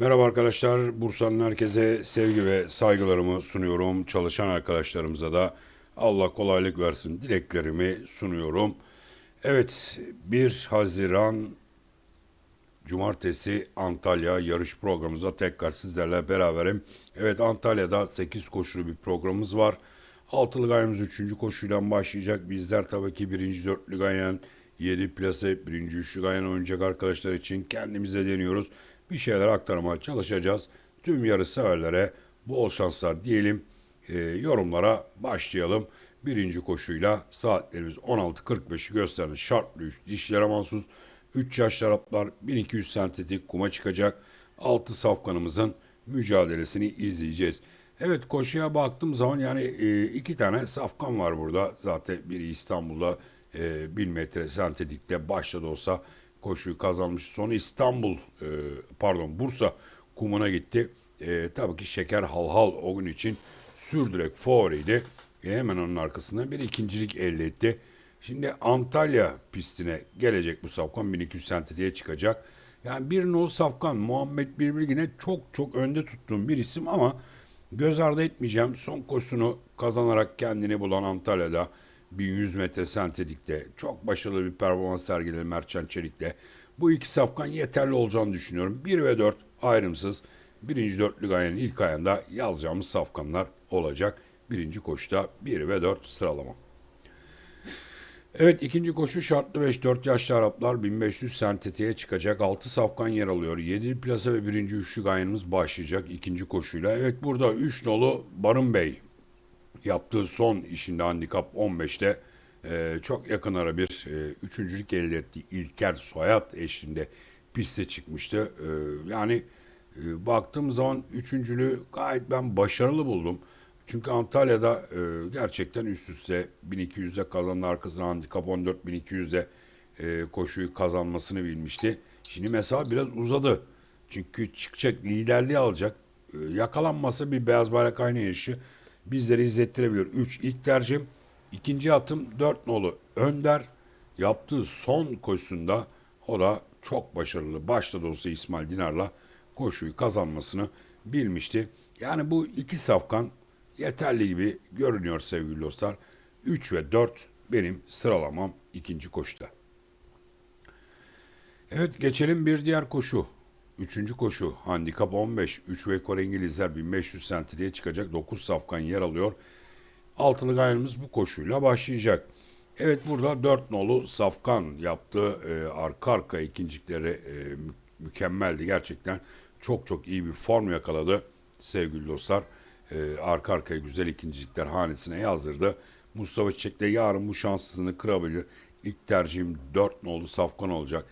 Merhaba arkadaşlar. Bursa'nın herkese sevgi ve saygılarımı sunuyorum. Çalışan arkadaşlarımıza da Allah kolaylık versin dileklerimi sunuyorum. Evet 1 Haziran Cumartesi Antalya yarış programımıza tekrar sizlerle beraberim. Evet Antalya'da 8 koşulu bir programımız var. Altılı gayemiz 3. koşuyla başlayacak. Bizler tabii ki 1. dörtlü gayen 7 plase 1. üçlü gayen oynayacak arkadaşlar için kendimize deniyoruz. Bir şeyler aktarmaya çalışacağız. Tüm yarış severlere bol şanslar diyelim. Ee, yorumlara başlayalım. Birinci koşuyla saatlerimiz 16.45'i gösteren şartlı 3 dişlere mahsus 3 yaş şaraplar 1200 sentetik kuma çıkacak. 6 safkanımızın mücadelesini izleyeceğiz. Evet koşuya baktığım zaman yani e, iki tane safkan var burada. Zaten biri İstanbul'da e, 1000 metre sentetikte başladı olsa koşuyu kazanmış. Sonra İstanbul e, pardon Bursa kumuna gitti. E, tabii ki Şeker Halhal o gün için sürdürek favoriydi. E, hemen onun arkasından bir ikincilik elde etti. Şimdi Antalya pistine gelecek bu safkan 1200 sentetiğe çıkacak. Yani bir nol safkan Muhammed Birbirgin'e çok çok önde tuttuğum bir isim ama göz ardı etmeyeceğim. Son koşusunu kazanarak kendini bulan Antalya'da 1100 metre sentetikte çok başarılı bir performans sergiledi Mertcan Çelik'le. Bu iki safkan yeterli olacağını düşünüyorum. 1 ve 4 ayrımsız. Birinci dörtlü gayenin ilk ayında yazacağımız safkanlar olacak. Birinci koşuda 1 ve 4 sıralama. Evet ikinci koşu şartlı 5 4 yaşlı Araplar 1500 sentetiğe çıkacak. 6 safkan yer alıyor. 7 plasa ve birinci üçlü gayenimiz başlayacak ikinci koşuyla. Evet burada 3 nolu Barın Bey yaptığı son işinde handikap 15'te e, çok yakın ara bir e, üçüncülük elde etti. İlker Soyat eşliğinde piste çıkmıştı. E, yani e, baktığım zaman üçüncülüğü gayet ben başarılı buldum. Çünkü Antalya'da e, gerçekten üst üste 1200'de kazandı arkasına handikap 14 1200'de e, koşuyu kazanmasını bilmişti. Şimdi mesela biraz uzadı. Çünkü çıkacak liderliği alacak. E, yakalanmasa bir beyaz bayrak aynı yaşı bizleri izlettirebiliyor. 3 ilk tercihim. İkinci atım 4 nolu Önder. Yaptığı son koşusunda o da çok başarılı. Başta da olsa İsmail Dinar'la koşuyu kazanmasını bilmişti. Yani bu iki safkan yeterli gibi görünüyor sevgili dostlar. 3 ve 4 benim sıralamam ikinci koşuda. Evet geçelim bir diğer koşu. Üçüncü koşu handikap 15. 3 ve Kore İngilizler 1500 sentiliğe çıkacak 9 safkan yer alıyor. Altılı gayrımız bu koşuyla başlayacak. Evet burada 4 nolu safkan yaptığı e, arka arka ikincilikleri e, mü- mükemmeldi gerçekten. Çok çok iyi bir form yakaladı sevgili dostlar. E, arka arkaya güzel ikincilikler hanesine yazdırdı. Mustafa Çiçek de yarın bu şanssızlığını kırabilir. İlk tercihim 4 nolu safkan olacak.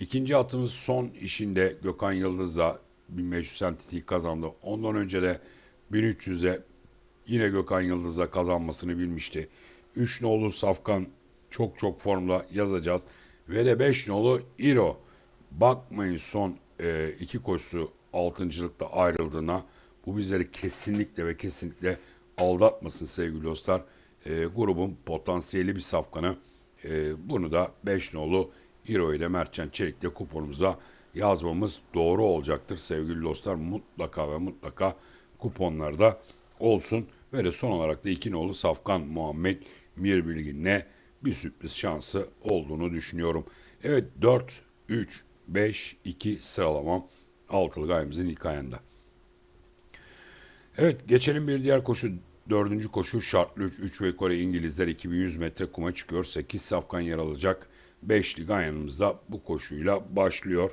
İkinci atımız son işinde Gökhan Yıldız'la 1500 sentitiği kazandı. Ondan önce de 1300'e yine Gökhan Yıldız'la kazanmasını bilmişti. 3 nolu Safkan çok çok formda yazacağız. Ve de 5 nolu İro. Bakmayın son e, iki koşusu altıncılıkta ayrıldığına. Bu bizleri kesinlikle ve kesinlikle aldatmasın sevgili dostlar. E, grubun potansiyeli bir safkanı. E, bunu da 5 nolu İro ile Mertcan Çelik'le kuponumuza yazmamız doğru olacaktır sevgili dostlar. Mutlaka ve mutlaka kuponlarda olsun. Ve de son olarak da iki nolu Safkan Muhammed Mir Bilgin'le bir sürpriz şansı olduğunu düşünüyorum. Evet 4, 3, 5, 2 sıralamam altılı gayemizin ilk ayında. Evet geçelim bir diğer koşu. Dördüncü koşu şartlı 3, 3 ve Kore İngilizler 2100 metre kuma çıkıyor. 8 safkan yer alacak. 5'li gayanımızda bu koşuyla başlıyor.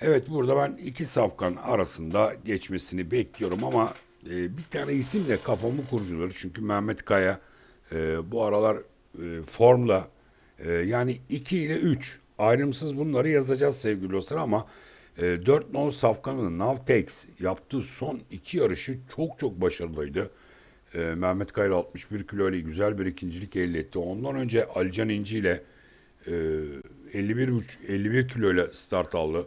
Evet burada ben iki safkan arasında geçmesini bekliyorum ama e, bir tane isim de kafamı kurculuyor. Çünkü Mehmet Kaya e, bu aralar e, formla e, yani 2 ile 3 ayrımsız bunları yazacağız sevgili dostlar ama e, 4 nolu safkanın Navtex yaptığı son iki yarışı çok çok başarılıydı. E, Mehmet Kaya 61 kilo ile güzel bir ikincilik elde etti. Ondan önce Alican İnci ile e, 51 uç- 51 kilo ile start aldı.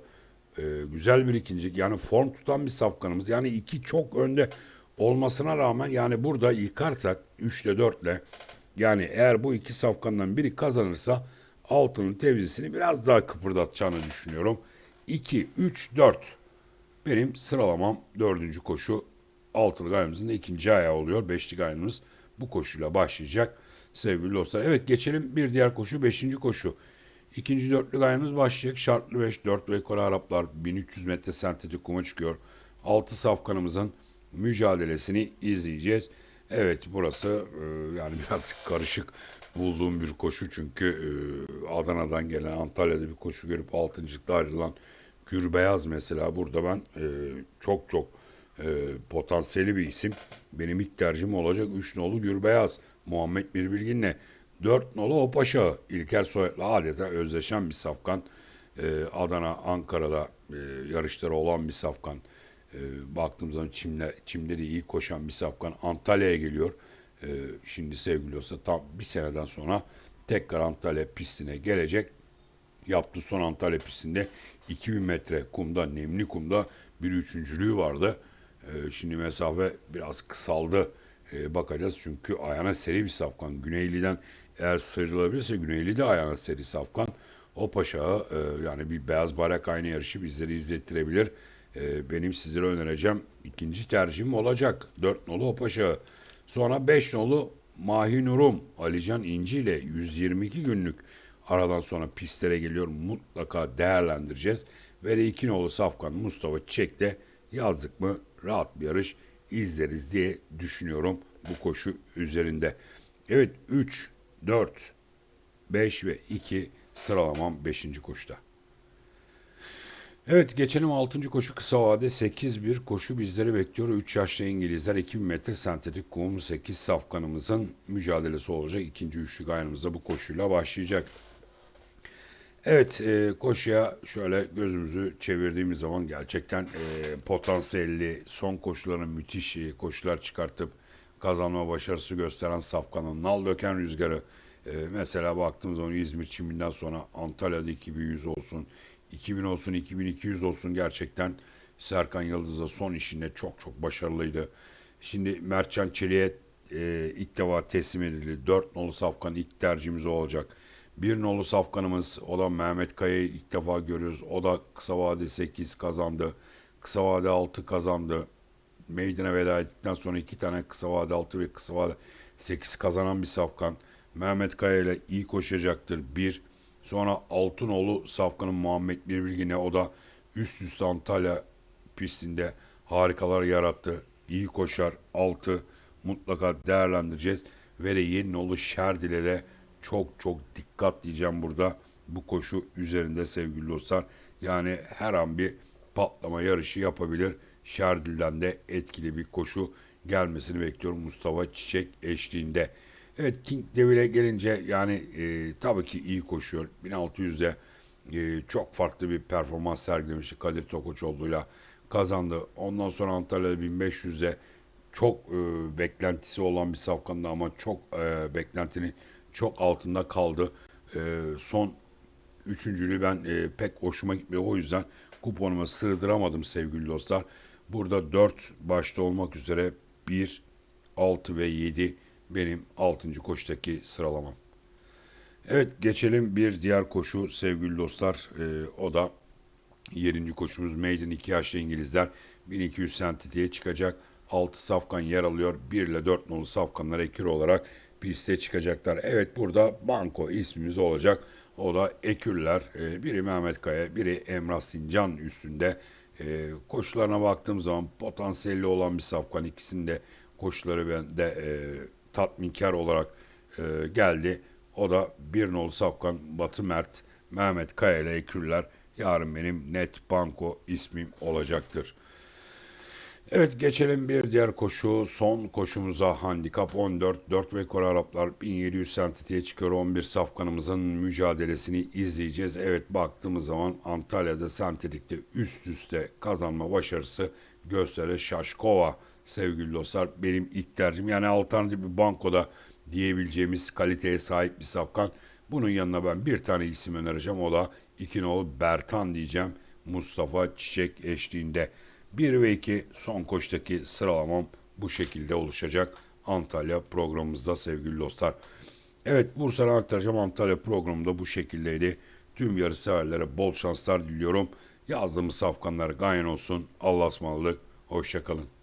E, güzel bir ikincilik. Yani form tutan bir safkanımız. Yani iki çok önde olmasına rağmen yani burada yıkarsak 3 ile 4 ile yani eğer bu iki safkandan biri kazanırsa altının tevzisini biraz daha kıpırdatacağını düşünüyorum. 2, 3, 4 Benim sıralamam dördüncü koşu altılı gayemizin de ikinci ayağı oluyor. Beşli gayemiz bu koşuyla başlayacak sevgili dostlar. Evet geçelim bir diğer koşu beşinci koşu. İkinci dörtlü gayemiz başlayacak. Şartlı 5, 4 ve Kore Araplar 1300 metre sentetik kuma çıkıyor. 6 safkanımızın mücadelesini izleyeceğiz. Evet burası e, yani biraz karışık bulduğum bir koşu çünkü e, Adana'dan gelen Antalya'da bir koşu görüp altıncılıkta ayrılan Gürbeyaz mesela burada ben e, çok çok e, potansiyeli bir isim. Benim ilk tercihim olacak 3 nolu Gürbeyaz. Muhammed Mirbilgin'le 4 nolu Opaşa. İlker Soyat'la adeta özleşen bir safkan. E, Adana, Ankara'da e, yarışları olan bir safkan. E, baktığım zaman Çim'de, Çim'de de iyi koşan bir safkan. Antalya'ya geliyor. E, şimdi sevgili olsa tam bir seneden sonra tekrar Antalya pistine gelecek yaptı son Antalya pistinde 2000 metre kumda, nemli kumda bir üçüncülüğü vardı. Ee, şimdi mesafe biraz kısaldı. Ee, bakacağız çünkü ayağına seri bir safkan. Güneyli'den eğer sıyrılabilirse Güneyli de ayağına seri safkan. O paşa e, yani bir beyaz bayrak aynı yarışı bizleri izlettirebilir. Ee, benim sizlere önereceğim ikinci tercihim olacak. 4 nolu o paşa. Sonra 5 nolu Mahi Nurum Alican İnci ile 122 günlük aradan sonra pistlere geliyor. Mutlaka değerlendireceğiz. Ve de iki nolu Safkan Mustafa Çiçek de yazdık mı rahat bir yarış izleriz diye düşünüyorum bu koşu üzerinde. Evet 3, 4, 5 ve 2 sıralamam 5. koşuda. Evet geçelim 6. koşu kısa vade 8-1 koşu bizleri bekliyor. 3 yaşlı İngilizler 2000 metre sentetik kum 8 safkanımızın mücadelesi olacak. İkinci üçlü gayanımızda bu koşuyla başlayacak. Evet e, koşuya şöyle gözümüzü çevirdiğimiz zaman gerçekten e, potansiyelli son koşuların müthiş e, koşular çıkartıp kazanma başarısı gösteren Safkan'ın nal döken rüzgarı e, mesela baktığımız zaman İzmir çiminden sonra Antalya'da 2100 olsun 2000 olsun 2200 olsun gerçekten Serkan Yıldız'a son işinde çok çok başarılıydı. Şimdi Mertcan Çelik'e e, ilk defa teslim edildi. 4 nolu Safkan ilk tercihimiz olacak. Bir nolu safkanımız o da Mehmet Kaya'yı ilk defa görüyoruz. O da kısa vade 8 kazandı. Kısa vade 6 kazandı. Meydana veda ettikten sonra iki tane kısa vade 6 ve kısa vade 8 kazanan bir safkan. Mehmet Kaya ile iyi koşacaktır. Bir. Sonra Altınoğlu Safkan'ın Muhammed Birbilgin'e o da üst üste Antalya pistinde harikalar yarattı. İyi koşar. Altı mutlaka değerlendireceğiz. Ve de Yeninoğlu Şerdil'e de çok çok dikkat diyeceğim burada bu koşu üzerinde sevgili dostlar. Yani her an bir patlama yarışı yapabilir. Şerdil'den de etkili bir koşu gelmesini bekliyorum Mustafa Çiçek eşliğinde. Evet King Devil'e gelince yani e, tabii ki iyi koşuyor. 1600'de e, çok farklı bir performans sergilemişti Kadir Tokoçoğlu'yla kazandı. Ondan sonra Antalya'da 1500'de çok e, beklentisi olan bir safkandı ama çok e, beklentinin çok altında kaldı. E, son üçüncülüğü ben e, pek hoşuma gitmiyor. O yüzden kuponuma sığdıramadım sevgili dostlar. Burada 4 başta olmak üzere 1, 6 ve 7 benim 6. koştaki sıralamam. Evet geçelim bir diğer koşu sevgili dostlar. E, o da 7. koşumuz Maiden 2 yaşlı İngilizler 1200 sentitiye çıkacak. 6 safkan yer alıyor. 1 ile 4 nolu safkanlar ekür olarak piste çıkacaklar. Evet burada Banko ismimiz olacak. O da Eküller. E, biri Mehmet Kaya, biri Emrah Sincan üstünde. E, koşularına baktığım zaman potansiyelli olan bir safkan. ikisinde koşuları bende e, tatminkar olarak e, geldi. O da bir nolu safkan Batı Mert, Mehmet Kaya ile Eküller. Yarın benim net banko ismim olacaktır. Evet geçelim bir diğer koşu. Son koşumuza handikap 14. 4 ve Kore Araplar 1700 sentitiye çıkıyor. 11 safkanımızın mücadelesini izleyeceğiz. Evet baktığımız zaman Antalya'da sentetikte üst üste kazanma başarısı gösteren Şaşkova sevgili dostlar. Benim ilk tercihim yani alternatif bir bankoda diyebileceğimiz kaliteye sahip bir safkan. Bunun yanına ben bir tane isim önereceğim. O da İkinoğlu Bertan diyeceğim. Mustafa Çiçek eşliğinde. 1 ve 2 son koştaki sıralamam bu şekilde oluşacak. Antalya programımızda sevgili dostlar. Evet Bursa'ya aktaracağım Antalya programında bu şekildeydi. Tüm yarış severlere bol şanslar diliyorum. Yazdığımız safkanlar ganyan olsun. Allah'a ısmarladık. Hoşçakalın.